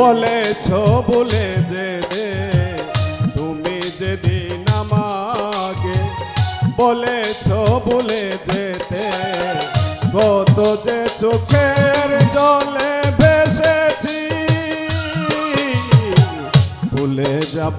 বলেছ বলে যে দে তুমি যেদিন আমাকে বলেছ বলে যেতে, কত যে চোখের জলে ভেসেছি, ভুলে যাব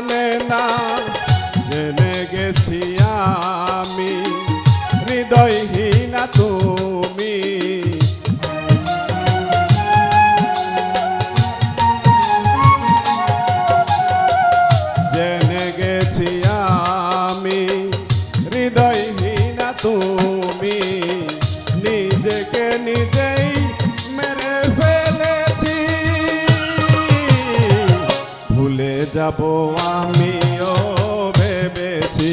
জানে না জেনে গেছি আমি হৃদয়হীনা তুমি। যাব আমিও ভেবেছি।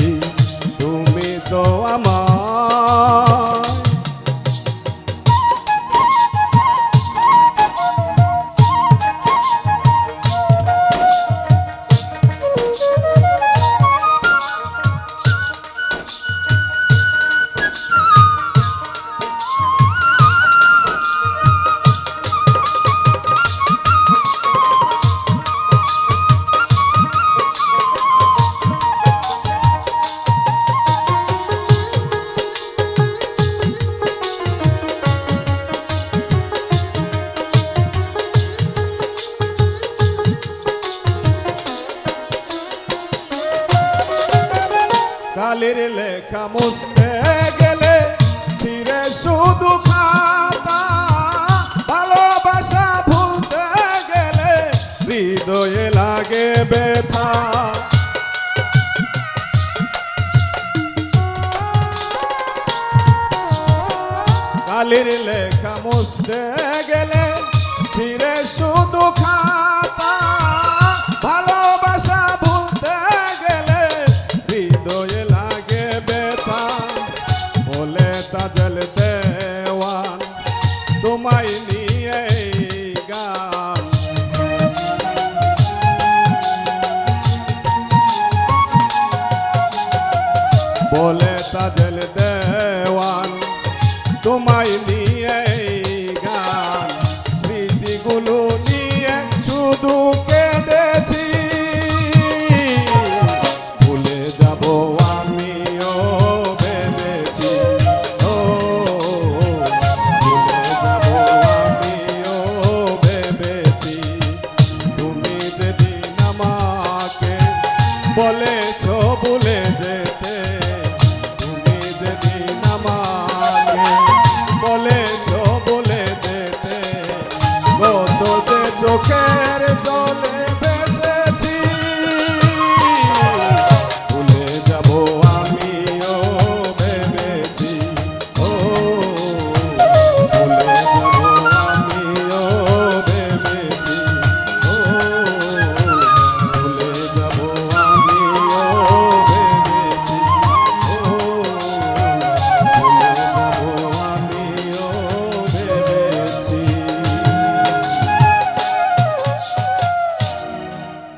কালির লেখা মুছতে গেলে চিরে শুধু খাতা ভালোবাসা ভুলতে গেলে হৃদয়ে লাগে ব্যথা। কালির লেখা মুছতে গেলে চিরে শুধু খাতা বলে তাজল দেওয়ান। তোমায় নিয়ে গান, স্মৃতিগুলো নিয়ে শুধু কেঁদেছি। ভুলে যাব আমিও ভেবেছি। ও, ভুলে যাব আমিও ভেবেছি। তুমি যেদিন আমাকে বলে